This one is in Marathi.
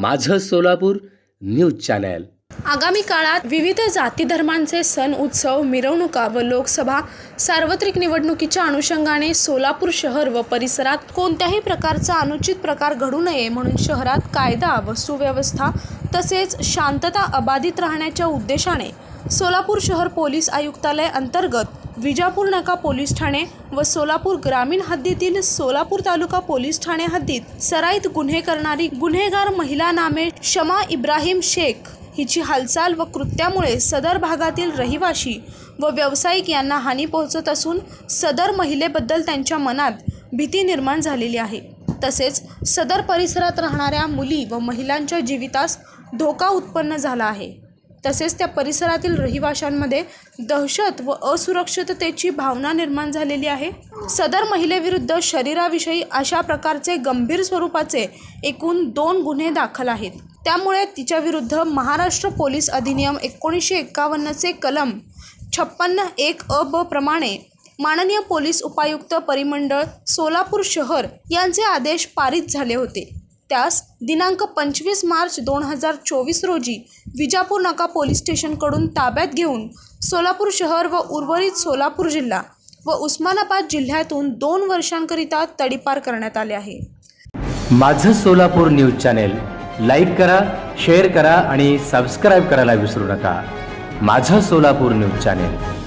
माझं सोलापूर न्यूज चॅनल. आगामी काळात विविध जाती धर्मांचे सण उत्सव मिरवणुका व लोकसभा सार्वत्रिक निवडणुकीच्या अनुषंगाने सोलापूर शहर व परिसरात कोणत्याही प्रकारचा अनुचित प्रकार घडू नये म्हणून शहरात कायदा व सुव्यवस्था तसेच शांतता अबाधित राहण्याच्या उद्देशाने सोलापूर शहर पोलीस आयुक्तालय अंतर्गत विजापूर नाका पोलीस ठाणे व सोलापूर ग्रामीण हद्दीतील सोलापूर तालुका पोलीस ठाणे हद्दीत सराईत गुन्हे करणारी गुन्हेगार महिला नामे शमा इब्राहिम शेख. हिची हालचाल व कृत्यामुळे सदर भागातील रहिवाशी व व्यावसायिक यांना हानी पोहोचत असून सदर महिलेबद्दल त्यांच्या मनात भीती निर्माण झालेली आहे. तसेच सदर परिसरात राहणाऱ्या मुली व महिलांच्या जीवितास धोका उत्पन्न झाला आहे. तसेच त्या परिसरातील रहिवाशांमध्ये दहशत व असुरक्षिततेची भावना निर्माण झालेली आहे. सदर महिलेविरुद्ध शरीराविषयी अशा प्रकारचे गंभीर स्वरूपाचे एकूण दोन गुन्हे दाखल आहेत. त्यामुळे तिच्याविरुद्ध महाराष्ट्र पोलीस अधिनियम एकोणीसशे एक्कावन्नचे कलम छप्पन्न एक अ ब प्रमाणे माननीय पोलीस उपायुक्त परिमंडळ सोलापूर शहर यांचे आदेश पारित झाले होते. त्यास दिनांक पंचवीस मार्च दोन हजार चोवीस रोजी विजापूर नाका पोलीस स्टेशनकडून ताब्यात घेऊन सोलापूर शहर व उर्वरित सोलापूर जिल्हा व उस्मानाबाद जिल्ह्यातून दोन वर्षांकरिता तडीपार करण्यात आले आहे. माझं सोलापूर न्यूज चॅनेल लाईक करा शेअर करा आणि सबस्क्राईब करायला विसरू नका. माझं सोलापूर न्यूज चॅनेल.